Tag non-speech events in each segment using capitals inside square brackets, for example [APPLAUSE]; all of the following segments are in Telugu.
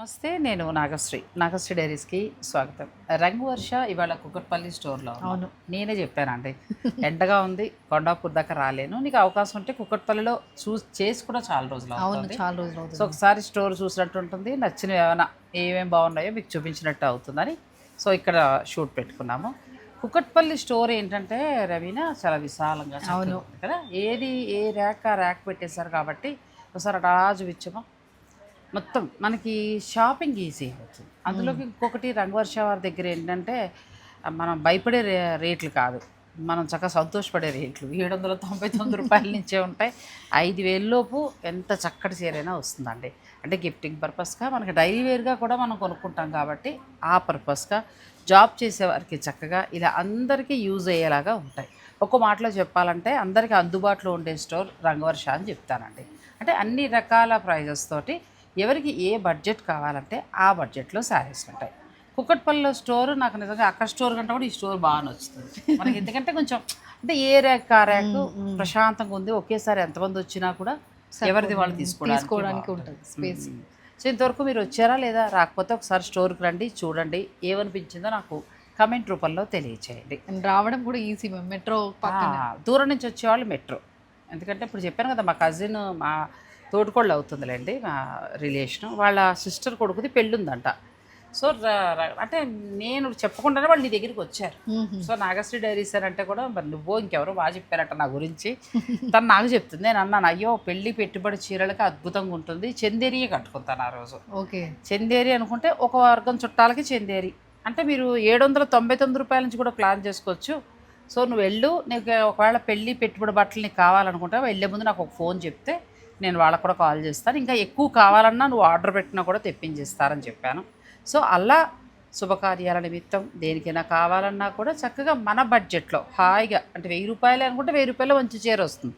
నమస్తే నేను నాగశ్రీ. నాగశ్రీ డైరీస్కి స్వాగతం. రంగు వర్ష ఇవాళ కుక్కట్పల్లి స్టోర్లో. అవును. నేనే చెప్పానండి. ఎండగా ఉంది కొండాపూర్ దాకా రాలేను. నీకు అవకాశం ఉంటే కుక్కట్పల్లిలో చూ చేసి కూడా చాలా రోజులు అవును చాలా రోజులు సో ఒకసారి స్టోర్ చూసినట్టు ఉంటుంది. నచ్చినవి ఏమైనా ఏమేమి బాగున్నాయో మీకు చూపించినట్టు అవుతుందని. సో ఇక్కడ షూట్ పెట్టుకున్నాము. కుక్కట్పల్లి స్టోర్ ఏంటంటే రవీనా చాలా విశాలంగా అవును. కదా. ఏది ఏ ర్యాక్ ఆ ర్యాక్ పెట్టేశారు కాబట్టి ఒకసారి అలా చూపించము? మొత్తం మనకి షాపింగ్ ఈజీ అవుతుంది. అందులోకి ఇంకొకటి రంగవర్ష వారి దగ్గర ఏంటంటే మనం భయపడే రే రేట్లు కాదు. మనం చక్కగా సంతోషపడే రేట్లు. ఏడు వందల తొంభై తొమ్మిది రూపాయల నుంచే ఉంటాయి. ఐదు వేలలోపు ఎంత చక్కటి చీరైనా వస్తుందండి. అంటే గిఫ్టింగ్ పర్పస్గా మనకి డైలీ వేర్గా కూడా మనం కొనుక్కుంటాం కాబట్టి ఆ పర్పస్గా జాబ్ చేసేవారికి చక్కగా ఇలా అందరికీ యూజ్ అయ్యేలాగా ఉంటాయి. ఒక మాటలో చెప్పాలంటే అందరికీ అందుబాటులో ఉండే స్టోర్ రంగవర్ష అని చెప్తానండి. అంటే అన్ని రకాల ప్రైజెస్ తోటి ఎవరికి ఏ బడ్జెట్ కావాలంటే ఆ బడ్జెట్లో శారీస్ ఉంటాయి. కుక్కట్పల్లిలో స్టోర్ నాకు నిజంగా అక్కడ స్టోర్ కంటే కూడా ఈ స్టోర్ బాగా నచ్చుతుంది. మనకి ఎందుకంటే కొంచెం అంటే ఏ ర్యాక్ ఆ ర్యాక్ ప్రశాంతంగా ఉంది. ఒకేసారి ఎంతమంది వచ్చినా కూడా ఎవరిది వాళ్ళు తీసుకోవడానికి. ఉంటుంది స్పేస్. సో ఇంతవరకు మీరు వచ్చారా లేదా రాకపోతే ఒకసారి స్టోర్కి రండి చూడండి ఏమనిపించిందో నాకు కమెంట్ రూపంలో తెలియచేయండి. రావడం కూడా ఈజీ మెట్రో దూరం నుంచి వచ్చేవాళ్ళు మెట్రో. ఎందుకంటే ఇప్పుడు చెప్పాను కదా మా కజిన్ మా తోడుకోళ్ళు అవుతుందిలేండి మా రిలేషన్. వాళ్ళ సిస్టర్ కొడుకుది పెళ్ళి ఉందంట సో అంటే నేను చెప్పకుండానే వాళ్ళు నీ దగ్గరికి వచ్చారు. సో నాగశ్రీ డైరీస్ అని అంటే కూడా మరి నువ్వో ఇంకెవరో బాగా చెప్పారట నా గురించి. తను నాకు చెప్తుంది నేను అన్నాను అయ్యో పెళ్ళి పెట్టుబడి చీరలకి అద్భుతంగా ఉంటుంది. చందేరియే కట్టుకుంటాను ఆ రోజు. ఓకే. చందేరి అనుకుంటే ఒక వర్గం చుట్టాలకి చందేరి. అంటే మీరు ఏడు వందల తొంభై తొమ్మిది రూపాయల నుంచి కూడా ప్లాన్ చేసుకోవచ్చు. సో నువ్వు వెళ్ళు నీకు ఒకవేళ పెళ్ళి పెట్టుబడి బట్టలు నీకు కావాలనుకుంటే వెళ్ళే ముందు నాకు ఒక ఫోన్ చెప్తే నేను వాళ్ళకు కూడా కాల్ చేస్తాను. ఇంకా ఎక్కువ కావాలన్నా నువ్వు ఆర్డర్ పెట్టినా కూడా తెప్పించేస్తారని చెప్పాను. సో అలా శుభకార్యాల నిమిత్తం దేనికైనా కావాలన్నా కూడా చక్కగా మన బడ్జెట్లో హాయిగా అంటే వెయ్యి రూపాయలు అనుకుంటే వెయ్యి రూపాయలు మంచి చీర వస్తుంది.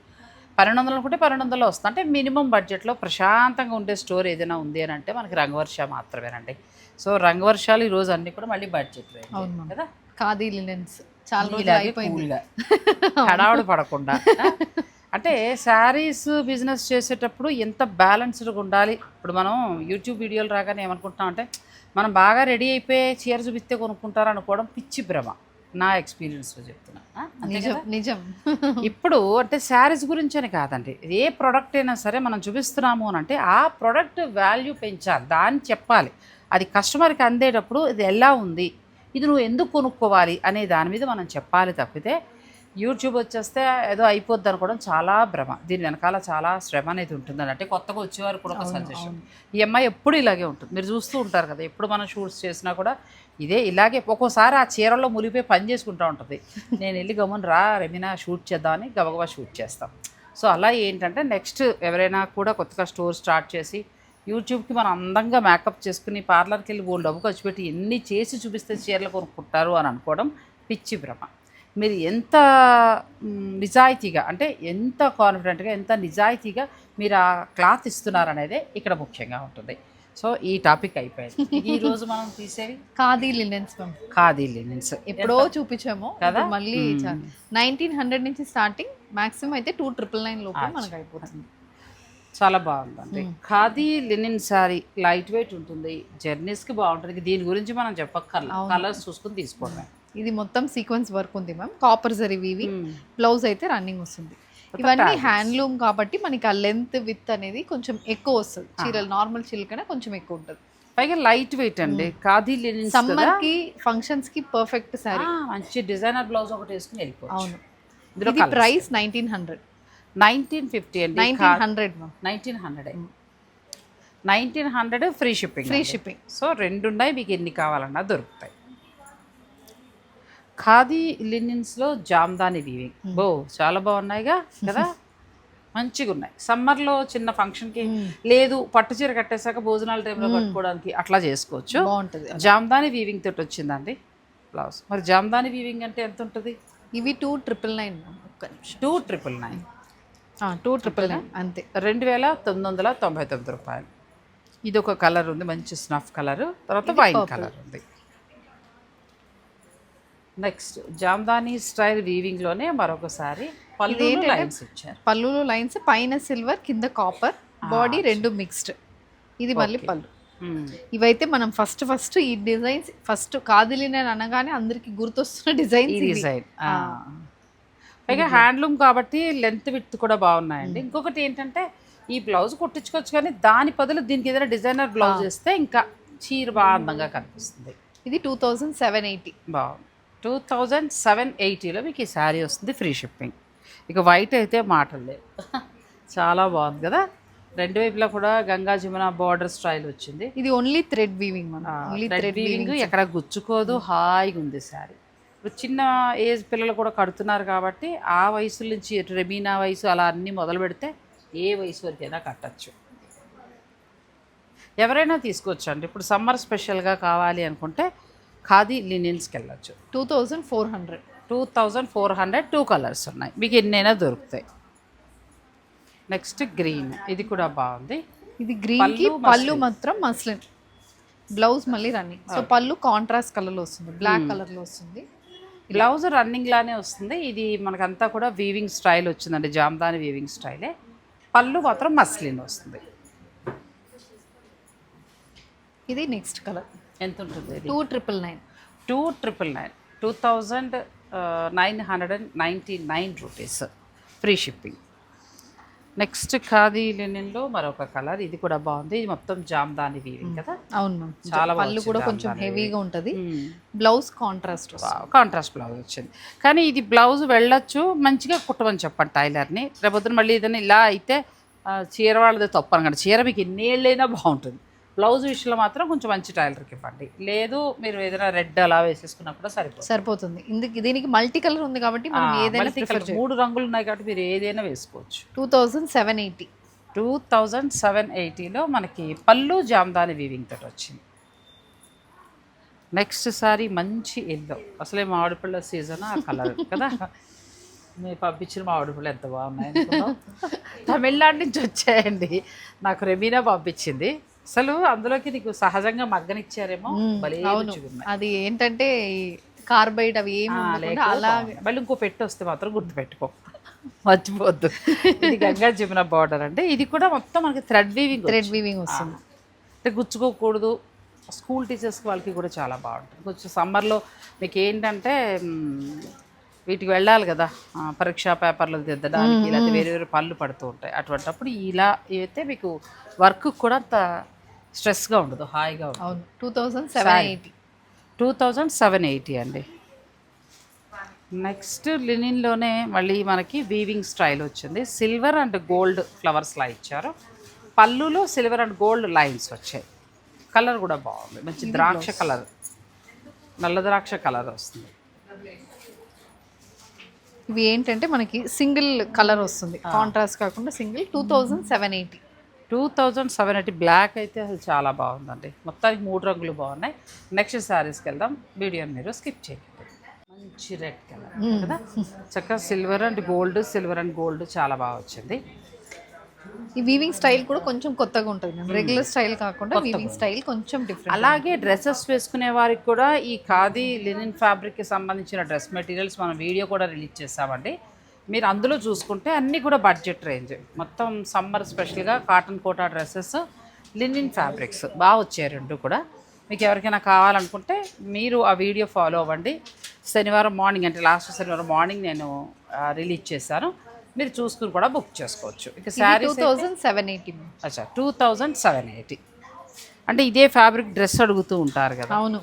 పన్నెండు వందలు అనుకుంటే పన్నెండు వందలు వస్తుంది. అంటే మినిమం బడ్జెట్లో ప్రశాంతంగా ఉండే స్టోర్ ఏదైనా ఉంది అని అంటే మనకి రంగవర్ష మాత్రమేనండి. సో రంగవర్షాలు ఈరోజు అన్నీ కూడా మళ్ళీ బడ్జెట్. కదా? ఖాదీ లినెన్స్ చాలా రోజులు అయిపోయింది. [LAUGHS] హడావుడి పడకుండా అంటే శారీస్ బిజినెస్ చేసేటప్పుడు ఎంత బ్యాలెన్స్డ్గా ఉండాలి? ఇప్పుడు మనం యూట్యూబ్ వీడియోలు రాగానే ఏమనుకుంటున్నాం అంటే మనం బాగా రెడీ అయిపోయి చీర చూపిస్తే కొనుక్కుంటారు అనుకోవడం పిచ్చి భ్రమ. నా ఎక్స్పీరియన్స్లో చెప్తున్నా. నిజం? నిజం. [LAUGHS] ఇప్పుడు అంటే శారీస్ గురించి అని కాదండి. ఏ ప్రోడక్ట్ అయినా సరే మనం చూపిస్తున్నాము అని అంటే ఆ ప్రోడక్ట్ వాల్యూ పెంచాలి. దాన్ని చెప్పాలి. అది కస్టమర్కి అందేటప్పుడు ఇది ఎలా ఉంది? ఇది నువ్వు ఎందుకు కొనుక్కోవాలి? అనే దాని మీద మనం చెప్పాలి తప్పితే యూట్యూబ్ వచ్చేస్తే ఏదో అయిపోద్ది అనుకోవడం చాలా భ్రమ. దీని వెనకాల చాలా శ్రమ అనేది ఉంటుంది అంటే కొత్తగా వచ్చేవారు కూడా ఒక సజెషన్ ఈ అమ్మాయి ఎప్పుడు ఇలాగే ఉంటుంది. మీరు చూస్తూ ఉంటారు కదా ఎప్పుడు మనం షూట్స్ చేసినా కూడా ఇదే ఇలాగే ఒక్కోసారి ఆ చీరలో మునిగిపోయి పని చేసుకుంటూ ఉంటుంది. నేను వెళ్ళి గమ్మున రా రెమినా షూట్ చేద్దామని గబగబా షూట్ చేస్తాం. సో అలా ఏంటంటే నెక్స్ట్ ఎవరైనా కూడా కొత్తగా స్టోర్ స్టార్ట్ చేసి యూట్యూబ్కి మనం అందంగా మేకప్ చేసుకుని పార్లర్కి వెళ్ళి బోల్ డబ్బు ఖర్చు పెట్టి ఎన్ని చేసి చూపిస్తే చీరలు కొనుక్కుంటారు అని అనుకోవడం పిచ్చి భ్రమ. మీరు ఎంత నిజాయితీగా అంటే ఎంత కాన్ఫిడెంట్గా ఎంత నిజాయితీగా మీరు ఆ క్లాత్ ఇస్తున్నారనేదే ఇక్కడ ముఖ్యంగా ఉంటుంది. సో ఈ టాపిక్ అయిపోయింది. [LAUGHS] ఈ రోజు మనం తీసేవి? Khadi linens khadi linens. ఎప్పుడో చూపించాము. కదా? మళ్ళీ. నైన్టీన్ హండ్రెడ్ నుంచి స్టార్టింగ్ మాక్సిమం అయితే టూ ట్రిపుల్ నైన్ లోపు మనకు అయిపోతుంది. చాలా బాగుందండి. Khadi linen sari light weight ఉంటుంది. జర్నీస్కి బాగుంటుంది. దీని గురించి మనం చెప్పక్కర్లేదు కలర్స్ చూసుకుని తీసుకోవడమే. ఇది మొత్తం సీక్వెన్స్ వర్క్ ఉంది మ్యామ్ కాపర్ జరీ వీవి మ్మ్. బ్లౌజ్ అయితే రన్నింగ్ వస్తుంది. ఇవన్నీ హ్యాండ్లూమ్ కాబట్టి మనకి ఆ లెంత్ విత్ అనేది కొంచెం ఎక్కువ వస్తుంది. చీరలు నార్మల్ చీరల కన్నా కొంచెం ఎక్కువ ఉంటుంది. పైగా లైట్ వెయిట్ అండి. ఖాదీ లినిన్స్ సమ్మర్కి ఫంక్షన్స్కి పర్ఫెక్ట్ సారీ మంచి డిజైనర్ బ్లౌజ్ ఒకటి వేసుకుని వెళ్ళిపోవచ్చు. అవును. ఇది price nineteen hundred nineteen fifty అండి. Nineteen hundred nineteen hundred nineteen hundred free shipping free shipping so రెండు ఉన్నాయి మీకు ఎన్ని కావాలన్నా దొరుకుతాయి. ఖాదీ లినిన్స్లో జామ్దాని వీవింగ్ బో చాలా బాగున్నాయిగా కదా? [LAUGHS] మంచిగా ఉన్నాయి సమ్మర్లో చిన్న ఫంక్షన్కి లేదు పట్టు చీర కట్టేశాక భోజనాల టైంలో కట్టుకోవడానికి అట్లా చేసుకోవచ్చు. బాగుంటుంది జామ్దాని వీవింగ్ తోటి వచ్చిందండి బ్లౌజ్. మరి జామ్దాని వీవింగ్ అంటే ఎంత ఉంటుంది? ఇవి టూ ట్రిపుల్ నైన్ ఒక్క నిమిషం. Two triple nine. Two triple nine అంతే. రెండు వేల తొమ్మిది వందల తొంభై తొమ్మిది రూపాయలు. ఇది ఒక కలర్ ఉంది మంచి స్నఫ్ కలర్. తర్వాత వైన్ కలర్ ఉంది. నెక్స్ట్ జామ్దాని స్టైల్ వీవింగ్లోనే మరొకసారి పళ్ళు లైన్స్ ఇచ్చారు. పళ్ళులో లైన్స్ పైన సిల్వర్ కింద కాపర్ బాడీ రెండు మిక్స్డ్ ఇది మళ్ళీ పళ్ళు. ఇవైతే మనం ఫస్ట్ ఫస్ట్ ఈ డిజైన్స్ ఫస్ట్ కాదిలిన అనగానే అందరికి గుర్తొస్తున్న. డిజైన్ ఆ. పైగా హ్యాండ్లూమ్ కాబట్టి లెంత్ విత్ కూడా బాగున్నాయండి. ఇంకొకటి ఏంటంటే ఈ బ్లౌజ్ కుట్టించుకోవచ్చు కానీ దాని బదులు దీనికి ఏదైనా డిజైనర్ బ్లౌజ్ వేస్తే ఇంకా చీర బాగా అందంగా కనిపిస్తుంది. ఇది టూ థౌజండ్ సెవెన్ ఎయిటీ బాగుంది. టూ థౌజండ్ సెవెన్ ఎయిటీలో మీకు ఈ శారీ వస్తుంది ఫ్రీ షిప్పింగ్. ఇక వైట్ అయితే మాటలు లేవు. చాలా బాగుంది కదా? రెండు వైపులా కూడా గంగా జమున బార్డర్ స్టైల్ వచ్చింది. ఇది ఓన్లీ థ్రెడ్ వీవింగ్ మనం. ఓన్లీ థ్రెడ్ వీవింగ్ ఎక్కడ గుచ్చుకోదు హాయిగా ఉంది శారీ. ఇప్పుడు చిన్న ఏజ్ పిల్లలు కూడా కడుతున్నారు కాబట్టి ఆ వయసు నుంచి రెమీనా వయసు అలా అన్నీ మొదలు పెడితే ఏ వయసు వరకైనా కట్టచ్చు. ఎవరైనా తీసుకోవచ్చు అండి ఇప్పుడు సమ్మర్ స్పెషల్గా కావాలి అనుకుంటే ఖాదీ లినియన్స్కి వెళ్ళచ్చు two thousand four hundred. Two thousand four hundred two colours ఉన్నాయి. మీకు ఎన్నైనా దొరుకుతాయి. Next green. ఇది కూడా బాగుంది. ఇది గ్రీన్కి పళ్ళు మాత్రం మస్లిన్. బ్లౌజ్ మళ్ళీ రన్నింగ్. సో పళ్ళు కాంట్రాస్ట్ కలర్లో వస్తుంది. బ్లాక్ కలర్లో వస్తుంది. బ్లౌజ్ రన్నింగ్ లానే వస్తుంది. ఇది మనకంతా కూడా వీవింగ్ స్టైల్ వచ్చిందండి. జామ్దాని వీవింగ్ స్టైలే పళ్ళు మాత్రం మస్లిన్ వస్తుంది. ఇది నెక్స్ట్ కలర్. ఎంత ఉంటుంది two triple nine. Two triple nine. Two thousand nine hundred and ninety nine rupees free shipping. Next khadi లెనిన్లో మరొక కలర్. ఇది కూడా బాగుంది. ఇది మొత్తం జామ్దాని వీవింగ్ కదా? అవును మ్యామ్ చాలా పళ్ళు కూడా కొంచెం హెవీగా ఉంటది. బ్లౌజ్ కాంట్రాస్ట్ కాంట్రాస్ట్ బ్లౌజ్ వచ్చింది. కానీ ఇది బ్లౌజ్ వెళ్ళొచ్చు మంచిగా కుట్టమని చెప్పండి టైలర్ని. రేపొద్దున మళ్ళీ ఏదైనా ఇలా అయితే చీర వాళ్ళది తప్పు అనకండి చీర మీకు ఎన్నేళ్ళైనా బాగుంటుంది. బ్లౌజ్ విషయంలో మాత్రం కొంచెం మంచి టైలర్కి ఇవ్వండి. లేదు మీరు ఏదైనా రెడ్ అలా వేసేసుకున్నా కూడా సరిపోతుంది. సరిపోతుంది. ఇందుకు దీనికి మల్టీ కలర్ ఉంది కాబట్టి మనం ఏదైనా ప్రిఫర్. మూడు రంగులు ఉన్నాయి కాబట్టి మీరు ఏదైనా వేసుకోవచ్చు. Two thousand seven eighty. Two thousand seven ఎయిటీలో మనకి పళ్ళు జామ్దాని వీవింగ్ తోటి వచ్చింది. నెక్స్ట్ సారీ మంచి ఎల్లో అసలే మామిడి పళ్ళ సీజన్ ఆ కలర్ కదా. మీరు పంపించిన మామిడి పళ్ళు ఎంత బాగున్నాయి? తమిళనాడు నుంచి వచ్చాయండి. నాకు రెమీనా పంపించింది. అసలు అందులోకి నీకు సహజంగా మగ్గనిచ్చారేమో. అది ఏంటంటే కార్బైడ్ అవి ఏమి అలా. మళ్ళీ ఇంకో పెట్టి వస్తే మాత్రం గుర్తుపెట్టుకో. మర్చిపోద్దు ఇది [LAUGHS] గంగా జమున బార్డర్ అంటే ఇది కూడా మొత్తం మనకి థ్రెడ్ వీవింగ్ థ్రెడ్ వీవింగ్ వస్తుంది. అంటే గుచ్చుకోకూడదు. స్కూల్ టీచర్స్ వాళ్ళకి కూడా చాలా బాగుంటుంది. కొంచెం సమ్మర్లో మీకు ఏంటంటే వీటికి వెళ్ళాలి కదా. పరీక్షా పేపర్లు దిద్దడానికి లేకపోతే వేరే వేరే పళ్ళు పడుతూ ఉంటాయి. అటువంటప్పుడు ఇలా అయితే మీకు వర్క్ కూడా అంత స్ట్రెస్గా ఉండదు హాయిగా అవును. Two thousand seven eighty. Two thousand seven eighty అండి. నెక్స్ట్ లినిన్లోనే మళ్ళీ మనకి వీవింగ్ స్టైల్ వచ్చింది. సిల్వర్ అండ్ గోల్డ్ ఫ్లవర్స్లా ఇచ్చారు. పళ్ళులో సిల్వర్ అండ్ గోల్డ్ లైన్స్ వచ్చాయి. కలర్ కూడా బాగుంది. మంచి ద్రాక్ష కలర్ నల్ల ద్రాక్ష కలర్ వస్తుంది. ఇవి ఏంటంటే మనకి సింగిల్ కలర్ వస్తుంది. కాంట్రాస్ట్ కాకుండా single two thousand seven eighty. Two thousand seven eighty black అయితే అసలు చాలా బాగుందండి. మొత్తానికి మూడు రంగులు బాగున్నాయి. నెక్స్ట్ శారీస్కి వెళ్దాం. వీడియోని మీరు స్కిప్ చేయండి మంచి రెడ్ కలర్ కదా? చక్కగా silver and gold silver and gold చాలా బాగా వచ్చింది. ఈ వీవింగ్ స్టైల్ కూడా కొంచెం కొత్తగా ఉంటుంది మ్యామ్ రెగ్యులర్ స్టైల్ కాకుండా వీవింగ్ స్టైల్ కొంచెం డిఫరెంట్ అలాగే డ్రెస్సెస్ వేసుకునే వారికి కూడా ఈ ఖాదీ లినిన్ ఫ్యాబ్రిక్కి సంబంధించిన డ్రెస్ మెటీరియల్స్ మనం వీడియో కూడా రిలీజ్ చేసామండి మీరు అందులో చూసుకుంటే అన్నీ కూడా బడ్జెట్ రేంజ్ మొత్తం సమ్మర్ స్పెషల్గా cotton Kota dresses linen fabrics బాగా వచ్చాయి రెండు కూడా. మీకు ఎవరికైనా కావాలనుకుంటే మీరు ఆ వీడియో ఫాలో అవ్వండి. శనివారం మార్నింగ్ అంటే లాస్ట్ శనివారం మార్నింగ్ నేను రిలీజ్ చేశాను. మీరు చూసుకుని కూడా బుక్ చేసుకోవచ్చు. ఇక two saris thousand seven eighty అచ్చా టూ థౌజండ్ సెవెన్ ఎయిటీ అంటే ఇదే ఫ్యాబ్రిక్ డ్రెస్ అడుగుతూ ఉంటారు కదా. అవును.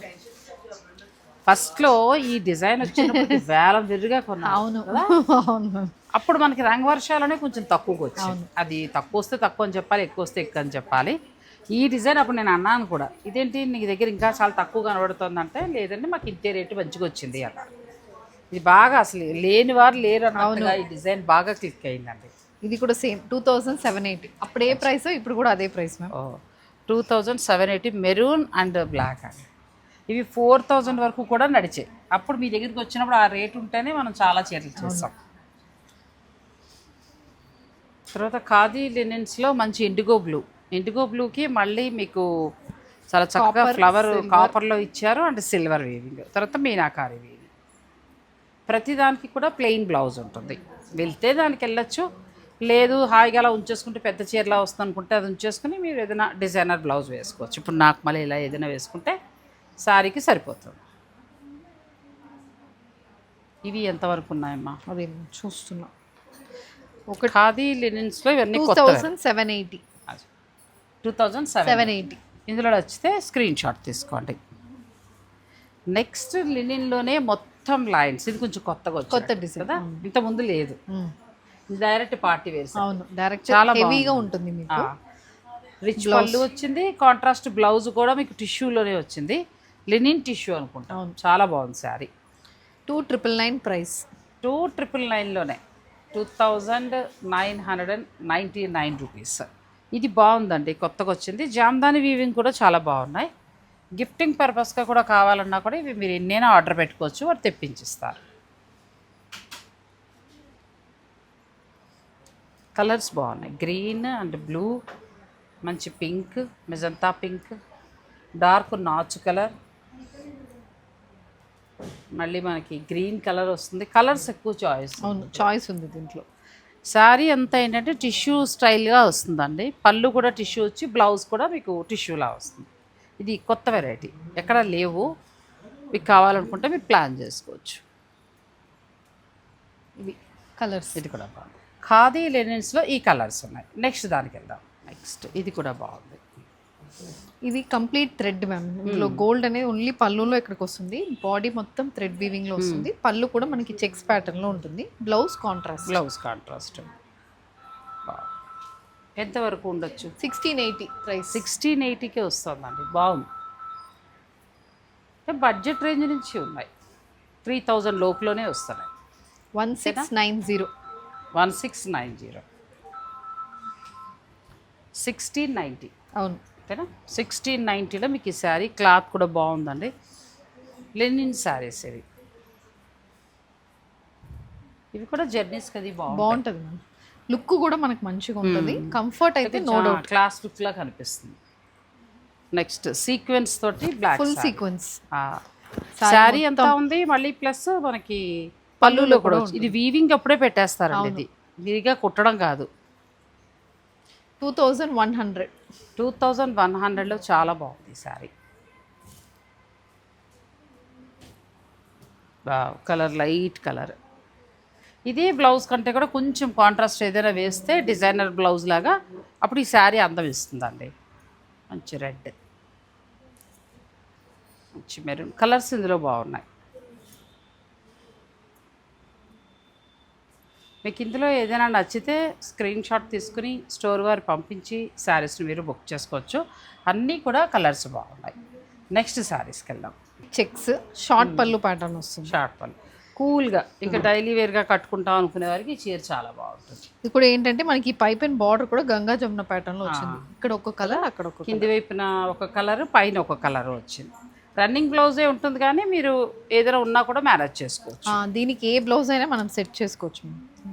ఫస్ట్లో ఈ డిజైన్ వచ్చినప్పుడు [LAUGHS] వేలం విరిగా కొన్నాను అవును. అవును అప్పుడు మనకి రంగ వర్షాలనే కొంచెం తక్కువగా వచ్చింది అది తక్కువ వస్తే తక్కువ అని చెప్పాలి ఎక్కువ వస్తే ఎక్కువ అని చెప్పాలి. ఈ డిజైన్ అప్పుడు నేను అన్నాను కూడా ఇదేంటి నీ దగ్గర ఇంకా చాలా తక్కువ కనబడుతుంది అంటే లేదండి మాకు ఇంతే రేటు మంచిగా వచ్చింది అన్న ఇది బాగా అసలు లేని వారు లేరు అన్నట్టుగా ఈ డిజైన్ బాగా క్లిక్ అయిందండి. ఇది కూడా same two thousand seven eighty. అప్పుడు ఏ ప్రైస్ ఇప్పుడు కూడా అదే price ma'am oh two thousand seven eighty maroon and black అండి. ఇవి ఫోర్ థౌజండ్ వరకు కూడా నడిచాయి అప్పుడు మీ దగ్గరికి వచ్చినప్పుడు ఆ రేట్ ఉంటేనే మనం చాలా చీరలు చేస్తాం. తర్వాత ఖాదీ లినెన్స్లో మంచి ఇండిగో బ్లూ ఇండిగో బ్లూకి మళ్ళీ మీకు చాలా చక్కగా ఫ్లవర్ కాపర్లో ఇచ్చారు అండ్ సిల్వర్ వీవింగ్ తర్వాత మీనాకారి వీవింగ్ ప్రతిదానికి కూడా ప్లెయిన్ బ్లౌజ్ ఉంటుంది. వెళ్తే దానికి వెళ్ళొచ్చు. లేదు హాయిగా అలా ఉంచేసుకుంటే పెద్ద చీరలా వస్తుంది అనుకుంటే అది ఉంచేసుకుని మీరు ఏదైనా డిజైనర్ బ్లౌజ్ వేసుకోవచ్చు. ఇప్పుడు నాకు మళ్ళీ ఇలా ఏదైనా వేసుకుంటే శారీకి సరిపోతుంది. ఇవి ఎంతవరకు ఉన్నాయమ్మా? అదే చూస్తున్నా. ఒక ఖాదీ లినిన్స్లో ఇవన్నీ two thousand seven eighty. Two thousand seven seven eighty. ఇందులో నచ్చితే స్క్రీన్ షాట్ తీసుకోండి. నెక్స్ట్ లినిన్లోనే మొత్తం లైన్స్ ఇది కొంచెం కొత్తగా వచ్చింది కొత్త డిజైన్. కదా ఇంత ముందు లేదు. డైరెక్ట్ పార్టీ వేర్ అవును. డైరెక్ట్ చాలా హెవీగా ఉంటుంది మీకు. రిచ్ పళ్ళు వచ్చింది. కాంట్రాస్ట్ బ్లౌజ్ కూడా మీకు టిష్యూలోనే వచ్చింది. లినిన్ టిష్యూ అనుకుంటా. చాలా బాగుంది sari two triple nine price two triple నైన్లోనే two thousand nine hundred and ninety nine rupees ఇది బాగుందండి. కొత్తగా వచ్చింది. జామ్దాని వీవింగ్ కూడా చాలా బాగున్నాయి. గిఫ్టింగ్ పర్పస్గా కూడా కావాలన్నా కూడా ఇవి మీరు ఎన్నైనా ఆర్డర్ పెట్టుకోవచ్చు వారు తెప్పించిస్తారు. కలర్స్ బాగున్నాయి. గ్రీన్ అండ్ బ్లూ మంచి పింక్ మెజంతా పింక్ డార్క్ నాచు కలర్. మళ్ళీ మనకి గ్రీన్ కలర్ వస్తుంది. కలర్స్ ఎక్కువ చాయిస్ అవును చాయిస్ ఉంది దీంట్లో. శారీ అంతా ఏంటంటే టిష్యూ స్టైల్గా వస్తుందండి. పళ్ళు కూడా టిష్యూ వచ్చి బ్లౌజ్ కూడా మీకు టిష్యూలా వస్తుంది. ఇది కొత్త వెరైటీ ఎక్కడ లేవు. మీకు కావాలనుకుంటే మీరు ప్లాన్ చేసుకోవచ్చు. ఇవి కలర్స్ ఇది కూడా బాగుంది. ఖాదీ లెనిన్స్లో ఈ కలర్స్ ఉన్నాయి. నెక్స్ట్ దానికి వెళ్దాం. నెక్స్ట్ ఇది కూడా బాగుంది. ఇది కంప్లీట్ థ్రెడ్ మ్యామ్ ఇందులో గోల్డ్ అనేది ఓన్లీ పళ్ళులో ఇక్కడికి వస్తుంది. బాడీ మొత్తం థ్రెడ్ వీవింగ్లో వస్తుంది. పళ్ళు కూడా మనకి చెక్స్ ప్యాటర్న్లో ఉంటుంది. బ్లౌజ్ కాంట్రాస్ట్ బ్లౌజ్ కాంట్రాస్ట్ ఎంతవరకు ఉండొచ్చు? సిక్స్టీన్ ఎయిటీ ప్రైస్ సిక్స్టీన్ ఎయిటీకే వస్తుందండి. బాగుంది. బడ్జెట్ రేంజ్ నుంచి ఉన్నాయి. త్రీ థౌజండ్ లోపులోనే వస్తున్నాయి. One six nine zero one six nine zero sixteen ninety అవును. ఓకేనా సిక్స్టీన్ నైంటీలో మీకు ఈ శారీ క్లాత్ కూడా బాగుందండి. లెనిన్ శారీస్ ఇవి. ఇవి కూడా జర్నీస్కి అది బాగుంది బాగుంటుంది మ్యామ్. లుక్ కూడా మనకి మంచిగా ఉంటుంది. కంఫర్ట్ అయితే నో డౌట్ క్లాస్ లుక్లా కనిపిస్తుంది. నెక్స్ట్ సీక్వెన్స్ తోటి బ్లాక్ ఫుల్ సీక్వెన్స్ శారీ ఎంత ఉంది? మళ్ళీ ప్లస్ మనకి పళ్ళులో కూడా ఇది వీవింగ్ అప్పుడే పెట్టేస్తారండి ఇది. విరిగా కుట్టడం కాదు. Two thousand one hundred two thousand one హండ్రెడ్లో చాలా బాగుంది శారీ కలర్ లైట్ కలర్ ఇదే బ్లౌజ్ కంటే కూడా కొంచెం కాంట్రాస్ట్ ఏదైనా వేస్తే డిజైనర్ బ్లౌజ్ లాగా అప్పుడు ఈ శారీ అందం ఇస్తుందండి. మంచి రెడ్ మంచి మెరూన్ కలర్స్ ఇందులో బాగున్నాయి. మీకు ఇందులో ఏదైనా నచ్చితే స్క్రీన్ షాట్ తీసుకుని స్టోర్ వారు పంపించి శారీస్ని మీరు బుక్ చేసుకోవచ్చు. అన్నీ కూడా కలర్స్ బాగున్నాయి. నెక్స్ట్ శారీస్కి వెళ్దాం. చెక్స్ షార్ట్ పళ్ళు ప్యాటర్న్ వస్తుంది. షార్ట్ పళ్ళు. కూల్గా ఇంకా డైలీ వేర్గా కట్టుకుంటాం అనుకునే వారికి ఈ చీర చాలా బాగుంటుంది. ఇది కూడా ఏంటంటే మనకి పైప్ అండ్ బార్డర్ కూడా గంగా జమున ప్యాటర్న్లో వచ్చింది. ఇక్కడ ఒక కలర్ అక్కడ ఒక కింది వైపున ఒక కలర్ పైన ఒక కలర్ వచ్చింది. రన్నింగ్ బ్లౌజే ఉంటుంది కానీ మీరు ఏదైనా ఉన్నా కూడా మ్యారేజ్ చేసుకోవచ్చు. దీనికి ఏ బ్లౌజ్ అయినా మనం సెట్ చేసుకోవచ్చు.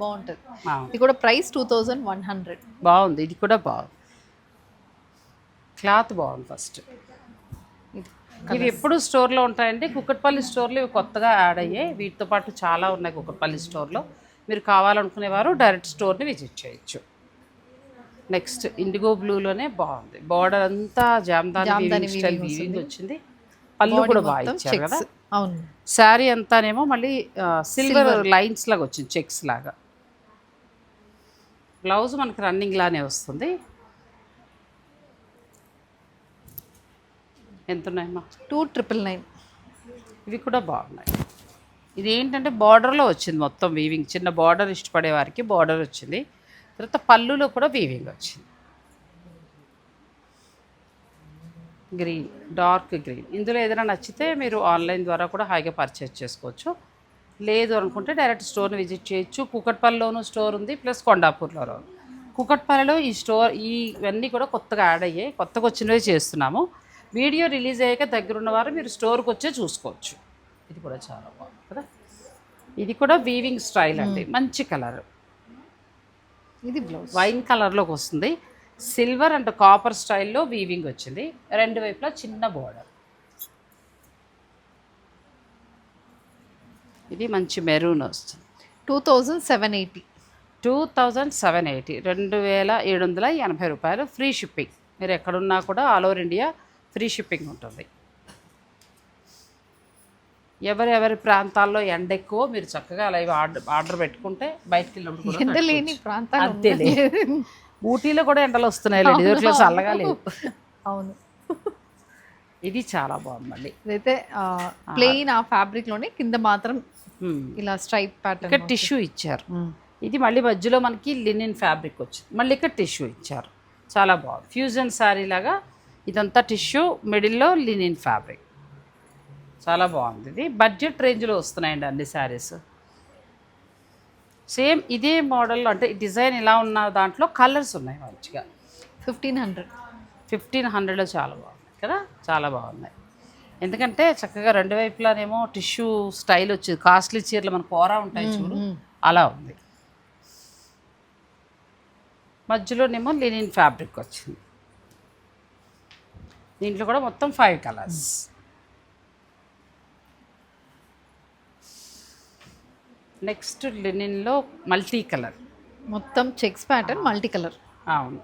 బాగుంటుంది. ఇది కూడా price two thousand one hundred. బాగుంది ఇది కూడా బాగుంది క్లాత్ బాగుంది ఫస్ట్. ఇవి ఎప్పుడు స్టోర్లో ఉంటాయండి. కుక్కట్పల్లి స్టోర్లో ఇవి కొత్తగా యాడ్ అయ్యాయి. వీటితో పాటు చాలా ఉన్నాయి కుక్కట్పల్లి స్టోర్లో. మీరు కావాలనుకునేవారు డైరెక్ట్ స్టోర్ని విజిట్ చేయొచ్చు. నెక్స్ట్ ఇండిగో బ్లూలోనే బాగుంది. బార్డర్ అంతా జామ్దాని స్టైల్ వీవింగ్ వచ్చింది. పళ్ళు కూడా బాగా ఇచ్చారు కదా. అవును. శారీ అంతానేమో మళ్ళీ సిల్వర్ లైన్స్ లాగా వచ్చింది చెక్స్ లాగా. బ్లౌజ్ మనకి రన్నింగ్ లానే వస్తుంది. ఎంత ఉన్నాయమ్మా టూ ట్రిపుల్ నైన్. ఇవి కూడా బాగున్నాయి. ఇది ఏంటంటే బార్డర్లో వచ్చింది మొత్తం వీవింగ్ చిన్న బార్డర్ ఇష్టపడే వారికి బార్డర్ వచ్చింది. తర్వాత పళ్ళులో కూడా వీవింగ్ వచ్చింది. గ్రీన్ డార్క్ గ్రీన్ ఇందులో ఏదైనా నచ్చితే మీరు ఆన్లైన్ ద్వారా కూడా హాయిగా పర్చేస్ చేసుకోవచ్చు. లేదు అనుకుంటే డైరెక్ట్ స్టోర్ని విజిట్ చేయొచ్చు. కుకట్పల్లిలోనూ స్టోర్ ఉంది ప్లస్ కొండాపూర్లో కుకట్పల్లిలో ఈ స్టోర్ ఈ ఇవన్నీ కూడా కొత్తగా యాడ్ అయ్యాయి. కొత్తగా వచ్చినవే చేస్తున్నాము. వీడియో రిలీజ్ అయ్యాక దగ్గరున్న వారు మీరు స్టోర్కి వచ్చే చూసుకోవచ్చు. ఇది కూడా చాలా బాగుంది కదా? ఇది కూడా వీవింగ్ స్టైల్ అండి. మంచి కలర్. ఇది బ్లౌజ్. వైన్ కలర్లోకి వస్తుంది. సిల్వర్ అండ్ కాపర్ స్టైల్లో వీవింగ్ వచ్చింది. రెండు వైపులా చిన్న బోర్డర్ ఇది మంచి మెరూన్ వస్తుంది. Two thousand seven eighty two thousand seven eighty రెండు వేల ఏడు వందల ఎనభై రూపాయలు ఫ్రీ షిప్పింగ్ మీరు ఎక్కడున్నా కూడా all over India free shipping ఉంటుంది. ఎవరెవరి ప్రాంతాల్లో ఎండ ఎక్కువ మీరు చక్కగా అలా ఆర్డర్ ఆర్డర్ పెట్టుకుంటే బయటకు వెళ్ళినప్పుడు అంతేలే. ఊటీలో కూడా ఎండలు వస్తున్నాయి ఇదివరలో చల్లగా లేవు. అవును. ఇది చాలా బాగుంది మళ్ళీ ఇదైతే ప్లెయిన్ ఆ ఫ్యాబ్రిక్లోనే కింద మాత్రం. ఇలా స్ట్రైప్ ఇక్కడ ప్యాటర్న్ టిష్యూ ఇచ్చారు. ఇది మళ్ళీ మధ్యలో మనకి లినిన్ ఫ్యాబ్రిక్ వచ్చింది. మళ్ళీ ఇక్కడ టిష్యూ ఇచ్చారు. చాలా బాగుంది. ఫ్యూజన్ శారీ లాగా ఇదంతా టిష్యూ మిడిల్లో లినిన్ ఫ్యాబ్రిక్. చాలా బాగుంది ఇది. బడ్జెట్ రేంజ్లో వస్తున్నాయండి అన్ని శారీస్. సేమ్ ఇదే మోడల్ అంటే డిజైన్ ఇలా ఉన్న దాంట్లో కలర్స్ ఉన్నాయి మంచిగా. Fifteen hundred. ఫిఫ్టీన్ హండ్రెడ్లో చాలా బాగున్నాయి కదా? చాలా బాగున్నాయి. ఎందుకంటే చక్కగా రెండు వైపులానేమో టిష్యూ స్టైల్ వచ్చింది. కాస్ట్లీ చీరలు మన కూర ఉంటాయి చూడు. అలా ఉంది. మధ్యలోనేమో లినిన్ ఫ్యాబ్రిక్ వచ్చింది. దీంట్లో కూడా మొత్తం ఫైవ్ కలర్స్ నెక్స్ట్ లినిన్లో మల్టీ కలర్ మొత్తం చెక్స్ ప్యాటర్న్ మల్టీ కలర్ అవును.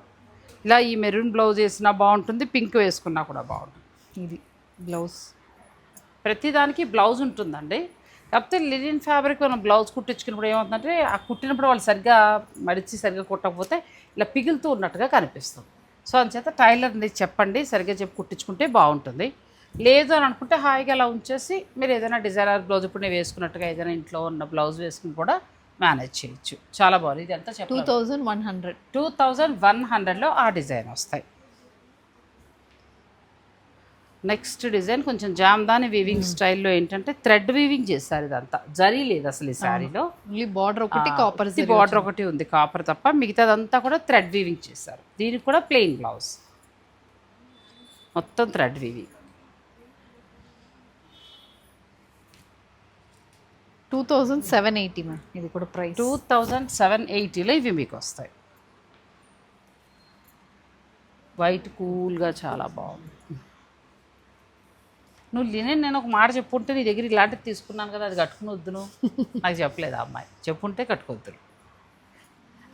ఇలా ఈ మెరూన్ బ్లౌజ్ వేసినా బాగుంటుంది పింక్ వేసుకున్నా కూడా బాగుంటుంది. ఇది బ్లౌజ్. ప్రతిదానికి బ్లౌజ్ ఉంటుందండి. కాకపోతే లినిన్ ఫ్యాబ్రిక్ మనం బ్లౌజ్ కుట్టించుకున్నప్పుడు ఏమవుతుందంటే ఆ కుట్టినప్పుడు వాళ్ళు సరిగ్గా మడిచి సరిగ్గా కుట్టకపోతే ఇలా పిగులుతూ ఉన్నట్టుగా కనిపిస్తుంది. సో అందుచేత టైలర్ని చెప్పండి సరిగ్గా చెప్పి కుట్టించుకుంటే బాగుంటుంది. లేదు అని అనుకుంటే హాయిగా అలా ఉంచేసి మీరు ఏదైనా డిజైనర్ బ్లౌజ్ ఇప్పుడు నేను వేసుకున్నట్టుగా ఏదైనా ఇంట్లో ఉన్న బ్లౌజ్ వేసుకుని కూడా మేనేజ్ చేయొచ్చు. చాలా బాగుంది. ఇది ఎంత టూ చెప్పాలి thousand one hundred. Two thousand one హండ్రెడ్లో ఆ డిజైన్ వస్తాయి. నెక్స్ట్ డిజైన్ కొంచెం జామ్దాని వీవింగ్ స్టైల్లో ఏంటంటే థ్రెడ్ వీవింగ్ చేస్తారు ఇదంతా. జరీ లేదు అసలు ఈ శారీలో. బార్డర్ ఒకటి కాపర్ బార్డర్ ఒకటి ఉంది కాపర్ తప్ప. మిగతాదంతా కూడా థ్రెడ్ వీవింగ్ చేస్తారు దీనికి కూడా ప్లెయిన్ బ్లౌజ్ మొత్తం thread weaving two thousand seven eighty ma'am ఇది కూడా ప్రైస్ టూ థౌజండ్ సెవెన్ ఎయిటీలో ఇవి మీకు వస్తాయి. వైట్ కూల్గా చాలా బాగుంది. నువ్వు లినెన్ నేను ఒక మాట చెప్పుంటే నీ దగ్గర ఇలాంటిది తీసుకున్నాను కదా అది కట్టుకుని వద్దును. నాకు చెప్పలేదు ఆ అమ్మాయి? చెప్పుంటే కట్టుకొద్దును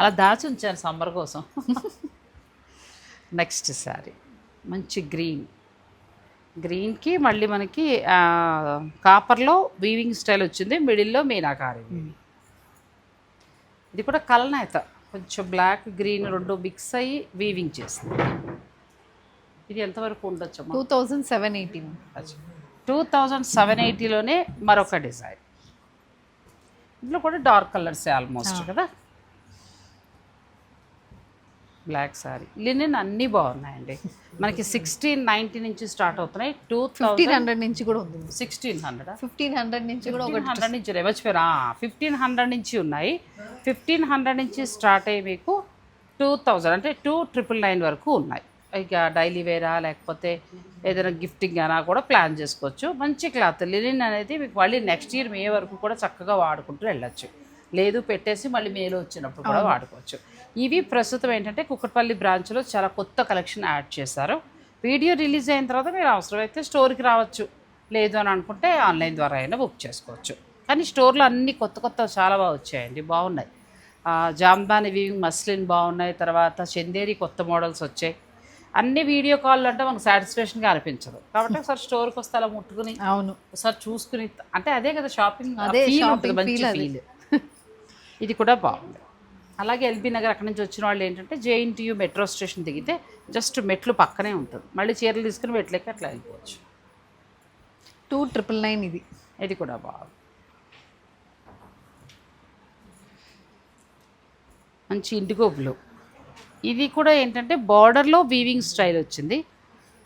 అలా దాచి ఉంచాను సమ్మర్ కోసం. నెక్స్ట్ శారీ మంచి గ్రీన్. గ్రీన్కి మళ్ళీ మనకి కాపర్లో వీవింగ్ స్టైల్ వచ్చింది మిడిల్లో మీనాకారి ఇది కూడా కలనేత. కొంచెం బ్లాక్ గ్రీన్ రెండు మిక్స్ అయ్యి వీవింగ్ చేస్తుంది. ఇది ఎంతవరకు ఉండొచ్చమ్మా? Two thousand seven eighty two thousand seven ఎయిటీలోనే మరొక డిజైన్. ఇందులో కూడా డార్క్ కలర్స్ ఆల్మోస్ట్ కదా? బ్లాక్ సారీ. లినిన్ అన్నీ బాగున్నాయండి. మనకి సిక్స్టీన్ నైంటీ నుంచి స్టార్ట్ అవుతున్నాయి. టూ ఫిఫ్టీన్ హండ్రెడ్ నుంచి కూడా ఉంది. Sixteen hundred? ఫిఫ్టీన్ హండ్రెడ్ నుంచి కూడా ఫిఫ్టీన్ హండ్రెడ్ నుంచి మర్చిపోయారా ఫిఫ్టీన్ హండ్రెడ్ నుంచి ఉన్నాయి. ఫిఫ్టీన్ హండ్రెడ్ నుంచి స్టార్ట్ అయ్యి మీకు టూ థౌజండ్ అంటే టూ ట్రిపుల్ నైన్ వరకు ఉన్నాయి. ఇక డైలీ వేరా లేకపోతే ఏదైనా గిఫ్టింగ్ అయినా కూడా ప్లాన్ చేసుకోవచ్చు. మంచి క్లాత్ లినిన్ అనేది మీకు మళ్ళీ నెక్స్ట్ ఇయర్ మే వరకు కూడా చక్కగా వాడుకుంటూ వెళ్ళొచ్చు. లేదు పెట్టేసి మళ్ళీ మేలో వచ్చినప్పుడు కూడా వాడుకోవచ్చు. ఇవి ప్రస్తుతం ఏంటంటే కుక్కట్పల్లి బ్రాంచ్లో చాలా కొత్త కలెక్షన్ యాడ్ చేశారు. వీడియో రిలీజ్ అయిన తర్వాత మీరు అవసరమైతే స్టోర్కి రావచ్చు. లేదు అని అనుకుంటే ఆన్లైన్ ద్వారా అయినా బుక్ చేసుకోవచ్చు. కానీ స్టోర్లో అన్ని కొత్త కొత్త చాలా బాగా వచ్చాయండి. బాగున్నాయి. ఆ, జామ్దాని వీవింగ్ మస్లిన్ బాగున్నాయి. తర్వాత చందేరి కొత్త మోడల్స్ వచ్చాయి. అన్ని వీడియో కాల్ అంటే మనకు సాటిస్ఫాక్షన్గా అనిపించదు. కాబట్టి ఒకసారి స్టోర్కి వస్తే అలా ముట్టుకుని అవును. ఒకసారి చూసుకుని అంటే అదే కదా షాపింగ్ అదే మంచి. ఫీల్ ఇది కూడా బాగుంది. అలాగే ఎల్బీ నగర్ అక్కడి నుంచి వచ్చిన వాళ్ళు ఏంటంటే జేఎన్టీయూ మెట్రో స్టేషన్ దిగితే జస్ట్ మెట్లు పక్కనే ఉంటుంది. మళ్ళీ చీరలు తీసుకుని మెట్లెక్కి అట్లా వెళ్ళిపోవచ్చు. టూ ట్రిపుల్ నైన్ ఇది. ఇది కూడా బాగుంది. మంచి ఇండిగో బ్లూ ఇది కూడా ఏంటంటే బార్డర్లో వీవింగ్ స్టైల్ వచ్చింది.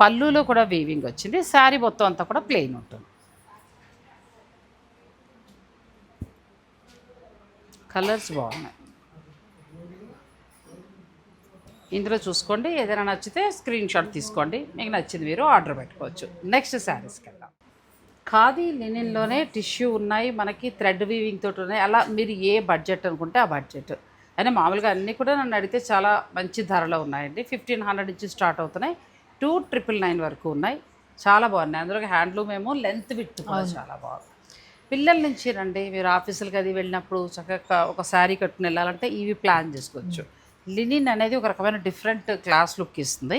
పళ్ళులో కూడా వీవింగ్ వచ్చింది. శారీ మొత్తం అంతా కూడా ప్లెయిన్ ఉంటుంది. కలర్స్ బాగున్నాయి. ఇందులో చూసుకోండి. ఏదైనా నచ్చితే స్క్రీన్ షాట్ తీసుకోండి. మీకు నచ్చింది మీరు ఆర్డర్ పెట్టుకోవచ్చు. నెక్స్ట్ శారీస్కి వెళ్దాం. ఖాదీ లినిన్లోనే టిష్యూ ఉన్నాయి. మనకి థ్రెడ్ వీవింగ్ తోటి ఉన్నాయి. అలా మీరు ఏ బడ్జెట్ అనుకుంటే ఆ బడ్జెట్ అయినా మామూలుగా అన్నీ కూడా నన్ను అడిగితే చాలా మంచి ధరలో ఉన్నాయండి. ఫిఫ్టీన్ హండ్రెడ్ నుంచి స్టార్ట్ అవుతున్నాయి. టూ ట్రిపుల్ నైన్ వరకు ఉన్నాయి. చాలా బాగున్నాయి. అందులో హ్యాండ్లూమ్ ఏమో లెంత్ విత్ చాలా బాగుంది. పిల్లల నుంచి రండి. మీరు ఆఫీసులకి అది వెళ్ళినప్పుడు చక్కగా ఒక శారీ కట్టుకుని వెళ్ళాలంటే ఇవి ప్లాన్ చేసుకోవచ్చు. లినిన్ అనేది ఒక రకమైన డిఫరెంట్ క్లాస్ లుక్ ఇస్తుంది.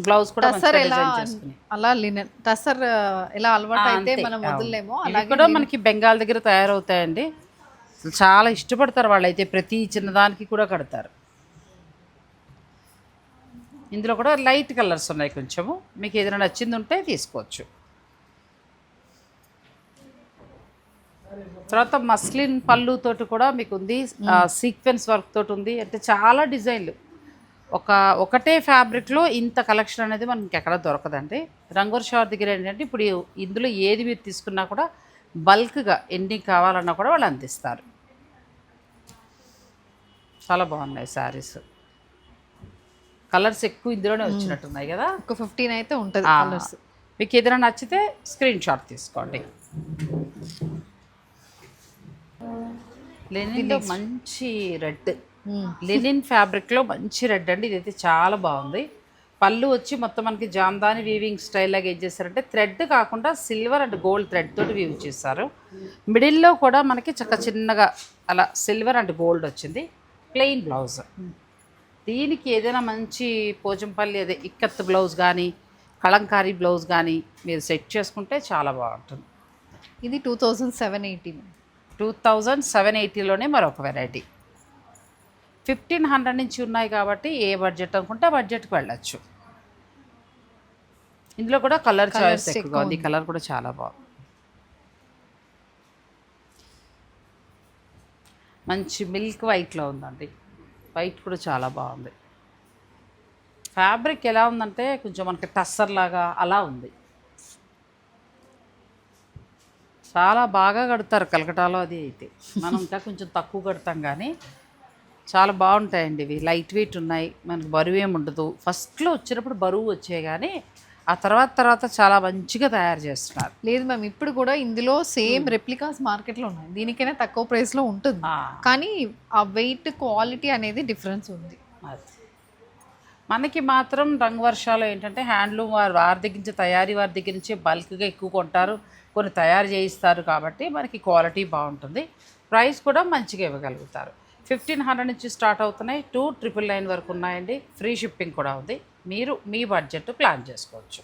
బ్లౌజ్ కూడా మంచిగా ఎలా అలా లినెన్ టసర్ ఎలా అలవాటు అయితే. మనం. వదిలేమో అలాగే కూడా మనకి బెంగాల్ దగ్గర తయారవుతాయండి. అసలు చాలా ఇష్టపడతారు వాళ్ళు అయితే ప్రతి చిన్నదానికి కూడా కడతారు. ఇందులో కూడా లైట్ కలర్స్ ఉన్నాయి కొంచెము. మీకు ఏదైనా నచ్చింది ఉంటే తీసుకోవచ్చు. తర్వాత మస్లిన్ పళ్ళు తోటి కూడా మీకు ఉంది సీక్వెన్స్ వర్క్ తోటి ఉంది. అంటే చాలా డిజైన్లు. ఒక ఒకటే ఫ్యాబ్రిక్లో ఇంత కలెక్షన్ అనేది మనకి ఎక్కడ దొరకదండి. రంగూర్ షార్ దగ్గర ఏంటంటే ఇప్పుడు ఇందులో ఏది మీరు తీసుకున్నా కూడా బల్క్గా ఎన్ని కావాలన్నా కూడా వాళ్ళు అందిస్తారు. చాలా బాగున్నాయి శారీస్. కలర్స్ ఎక్కువ ఇందులోనే వచ్చినట్టున్నాయి కదా? ఒక ఫిఫ్టీన్ అయితే ఉంటుంది కలర్స్. మీకు ఏదైనా నచ్చితే స్క్రీన్ షాట్ తీసుకోండి. లెనిన్లో మంచి రెడ్. లెనిన్ ఫ్యాబ్రిక్లో మంచి రెడ్ అండి. ఇదైతే చాలా బాగుంది. పళ్ళు వచ్చి మొత్తం మనకి జామ్దాని వీవింగ్ స్టైల్ లాగా ఏం చేశారంటే థ్రెడ్ కాకుండా సిల్వర్ అండ్ గోల్డ్ థ్రెడ్ తోటి వీవ్ చేశారు. మిడిల్లో కూడా మనకి చక్క చిన్నగా అలా సిల్వర్ అండ్ గోల్డ్ వచ్చింది. ప్లెయిన్ బ్లౌజ్ దీనికి ఏదైనా మంచి పోచంపల్లి అదే ఇక్కత్ బ్లౌజ్ కానీ కలంకారీ బ్లౌజ్ కానీ మీరు సెట్ చేసుకుంటే చాలా బాగుంటుంది. ఇది two thousand seven eighty two thousand seven ఎయిటీలోనే మరొక వెరైటీ ఫిఫ్టీన్ హండ్రెడ్ నుంచి ఉన్నాయి కాబట్టి ఏ బడ్జెట్ అనుకుంటే ఆ బడ్జెట్కి వెళ్ళచ్చు. ఇందులో కూడా కలర్ చాయిస్ ఎక్కువగా ఎక్కువ ఉంది. కలర్ కూడా చాలా బాగుంది. మంచి మిల్క్ వైట్లో ఉందండి. వైట్ కూడా చాలా బాగుంది. ఫ్యాబ్రిక్ ఎలా ఉందంటే కొంచెం మనకి టస్సర్ లాగా అలా ఉంది. చాలా బాగా కడతారు కలకటాలో అది అయితే. మనం ఇంకా కొంచెం తక్కువ కడతాం కానీ చాలా బాగుంటాయండి ఇవి. లైట్ వెయిట్ ఉన్నాయి. మనకు బరువు ఏమి ఉండదు. ఫస్ట్లో వచ్చినప్పుడు బరువు వచ్చాయి కానీ ఆ తర్వాత తర్వాత చాలా మంచిగా తయారు చేస్తున్నారు. లేదు మ్యామ్ ఇప్పుడు కూడా ఇందులో సేమ్ రెప్లికాస్ మార్కెట్లో ఉన్నాయి. దీనికైనా తక్కువ ప్రైస్లో ఉంటుంది. కానీ ఆ వెయిట్ క్వాలిటీ అనేది డిఫరెన్స్ ఉంది. మనకి మాత్రం రంగు వర్షాలు ఏంటంటే హ్యాండ్లూమ్ వారి వారి దగ్గర నుంచి తయారీ వారి దగ్గర నుంచి బల్క్గా ఎక్కువ కొంటారు. కొన్ని తయారు చేయిస్తారు కాబట్టి మనకి క్వాలిటీ బాగుంటుంది. ప్రైస్ కూడా మంచిగా ఇవ్వగలుగుతారు. ఫిఫ్టీన్ హండ్రెడ్ నుంచి స్టార్ట్ అవుతున్నాయి. టూ ట్రిపుల్ నైన్ వరకు ఉన్నాయండి. ఫ్రీ షిప్పింగ్ కూడా ఉంది. మీరు మీ బడ్జెట్ ప్లాన్ చేసుకోవచ్చు.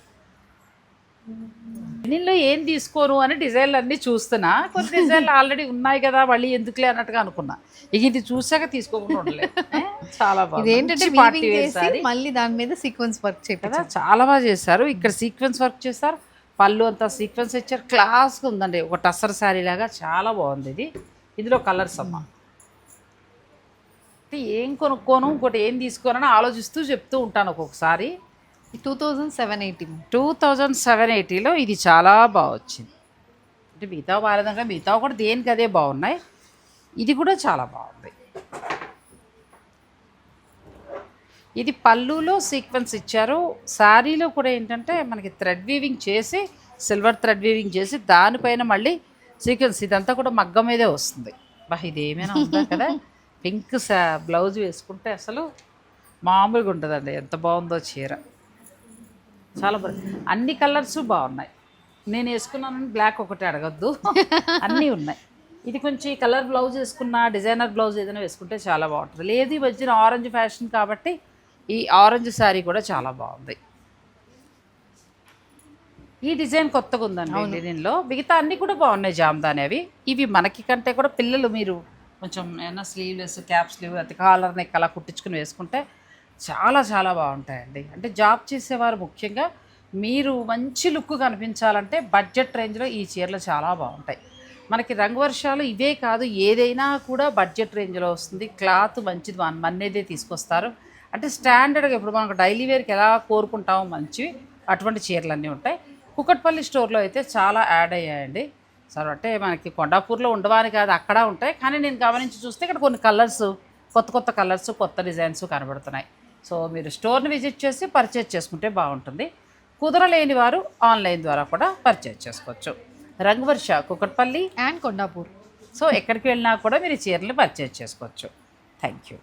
దీనిలో ఏం తీసుకోను అని డిజైన్లు అన్నీ చూస్తున్నా. కొన్ని డిజైన్లు ఆల్రెడీ ఉన్నాయి కదా మళ్ళీ ఎందుకులే అన్నట్టుగా అనుకున్నా. ఇక ఇది చూసాక తీసుకోకుండా ఉండలేదు? చాలా చేసి saree. మళ్ళీ దాని మీద సీక్వెన్స్ వర్క్ చేపించారు. చాలా బాగా చేశారు. ఇక్కడ సీక్వెన్స్ వర్క్ చేశారు. పళ్ళు అంతా సీక్వెన్స్ ఇచ్చారు. క్లాస్గా ఉందండి. ఒక టస్సర్ శారీ లాగా చాలా బాగుంది ఇది. ఇందులో కలర్స్ అమ్మ. అంటే ఏం కొనుక్కోను ఇంకోటి ఏం తీసుకోనని ఆలోచిస్తూ చెప్తూ ఉంటాను ఒక్కొక్కసారి. Two thousand seven eighty two thousand seven ఎయిటీలో ఇది చాలా బాగా వచ్చింది. అంటే మిగతా బాగాలేదంటే మిగతా కూడా దేనికి అదే బాగున్నాయి ఇది కూడా చాలా బాగుంది. ఇది పళ్ళులో సీక్వెన్స్ ఇచ్చారు. శారీలో కూడా ఏంటంటే మనకి థ్రెడ్ వీవింగ్ చేసి సిల్వర్ థ్రెడ్ వీవింగ్ చేసి దానిపైన మళ్ళీ సీక్వెన్స్ ఇదంతా కూడా మగ్గం మీదే వస్తుంది. బా ఇది ఏమైనా ఉందా కదా? [LAUGHS] పింక్ సా బ్లౌజ్ వేసుకుంటే అసలు మామూలుగా ఉంటుందండి. ఎంత బాగుందో చీర. చాలా బాగుంది అన్ని కలర్స్ బాగున్నాయి. నేను వేసుకున్నాను బ్లాక్ ఒకటి అడగద్దు. [LAUGHS] అన్నీ ఉన్నాయి. ఇది కొంచెం ఈ కలర్ బ్లౌజ్ వేసుకున్న డిజైనర్ బ్లౌజ్ ఏదైనా వేసుకుంటే చాలా బాగుంటుంది. లేదు ఈ వచ్చిన ఆరెంజ్ ఫ్యాషన్ కాబట్టి ఈ ఆరెంజ్ శారీ కూడా చాలా బాగుంది. ఈ డిజైన్ కొత్తగా ఉందండి దీనిలో. మిగతా అన్నీ కూడా బాగున్నాయి జామ్దాని అవి. ఇవి మనకి కంటే కూడా పిల్లలు మీరు కొంచెం ఏమైనా స్లీవ్లెస్ క్యాప్ స్లీవ్ అది కాలర్ నెక్ అలా కుట్టించుకుని వేసుకుంటే చాలా చాలా బాగుంటాయండి. అంటే జాబ్ చేసేవారు ముఖ్యంగా మీరు మంచి లుక్ కనిపించాలంటే బడ్జెట్ రేంజ్లో ఈ చీరలు చాలా బాగుంటాయి. మనకి రంగు వర్షాలు ఇవే కాదు ఏదైనా కూడా బడ్జెట్ రేంజ్లో వస్తుంది. క్లాత్ మంచిది మన మన్నేదే తీసుకొస్తారు. అంటే స్టాండర్డ్గా ఇప్పుడు మనకు డైలీ వేర్కి ఎలా కోరుకుంటామో మంచివి అటువంటి చీరలన్నీ ఉంటాయి. కుకట్పల్లి స్టోర్లో అయితే చాలా యాడ్ అయ్యాయండి. సార్ అంటే మనకి కొండాపూర్లో ఉండవని కాదు అక్కడ ఉంటాయి. కానీ నేను గమనించి చూస్తే ఇక్కడ కొన్ని కలర్స్ కొత్త కొత్త కలర్స్ కొత్త డిజైన్స్ కనబడుతున్నాయి. సో మీరు స్టోర్ని విజిట్ చేసి పర్చేజ్ చేసుకుంటే బాగుంటుంది. కుదరలేని వారు ఆన్లైన్ ద్వారా కూడా పర్చేజ్ చేసుకోవచ్చు. రంగవర్ష కుకట్పల్లి అండ్ కొండాపూర్. సో ఎక్కడికి వెళ్ళినా కూడా మీరు చీరలు పర్చేజ్ చేసుకోవచ్చు. Thank you